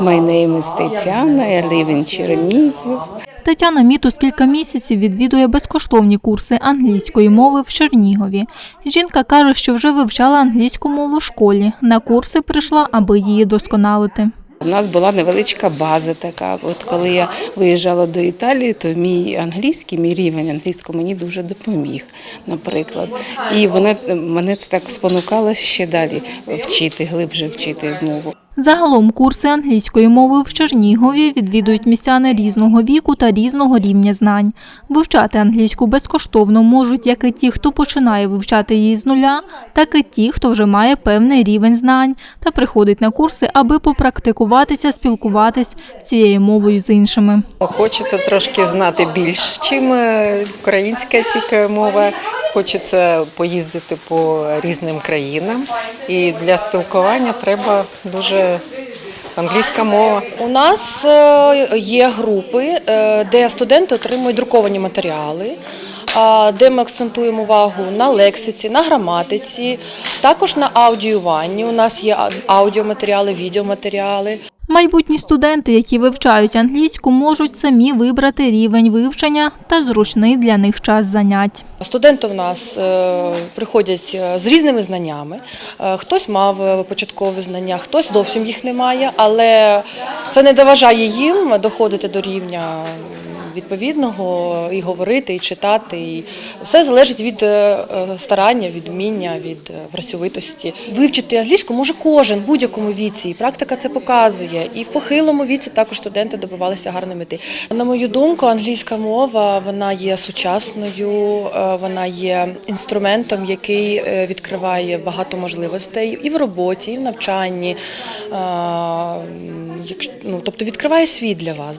My name is Тетяна, I live in Чернігів. Тетяна Мітус кілька місяців відвідує безкоштовні курси англійської мови в Чернігові. Жінка каже, що вже вивчала англійську мову в школі. На курси прийшла, аби її досконалити. У нас була невеличка база така. От коли я виїжджала до Італії, то мій англійський, мій рівень англійського мені дуже допоміг, наприклад. І вони, мене це так спонукало ще далі вчити, глибше вчити мову. Загалом курси англійської мови в Чернігові відвідують містяни різного віку та різного рівня знань. Вивчати англійську безкоштовно можуть як і ті, хто починає вивчати її з нуля, так і ті, хто вже має певний рівень знань та приходить на курси, аби попрактикуватися, спілкуватись цією мовою з іншими. Хочеться трошки знати більш, чим е, українська тільки мова. Хочеться поїздити по різним країнам. І для спілкування треба дуже англійська мова. У нас е, є групи, е, де студенти отримують друковані матеріали, де ми акцентуємо увагу на лексиці, на граматиці, також на аудіюванні. У нас є аудіоматеріали, відеоматеріали. Майбутні студенти, які вивчають англійську, можуть самі вибрати рівень вивчення та зручний для них час занять. Студенти в нас е, приходять е, з різними знаннями. Е, Хтось мав початкові знання, хтось зовсім їх не має, але це не заважає їм доходити до рівня відповідного і говорити, і читати. І все залежить від старання, від вміння, від працьовитості. Вивчити англійську може кожен будь-якому віці. І практика це показує. І в похилому віці також студенти добивалися гарної мети. На мою думку, англійська мова вона є сучасною, е, вона є інструментом, який е, відкриває багато можливостей і в роботі, і в навчанні. Е, Ну, тобто відкриває світ для вас.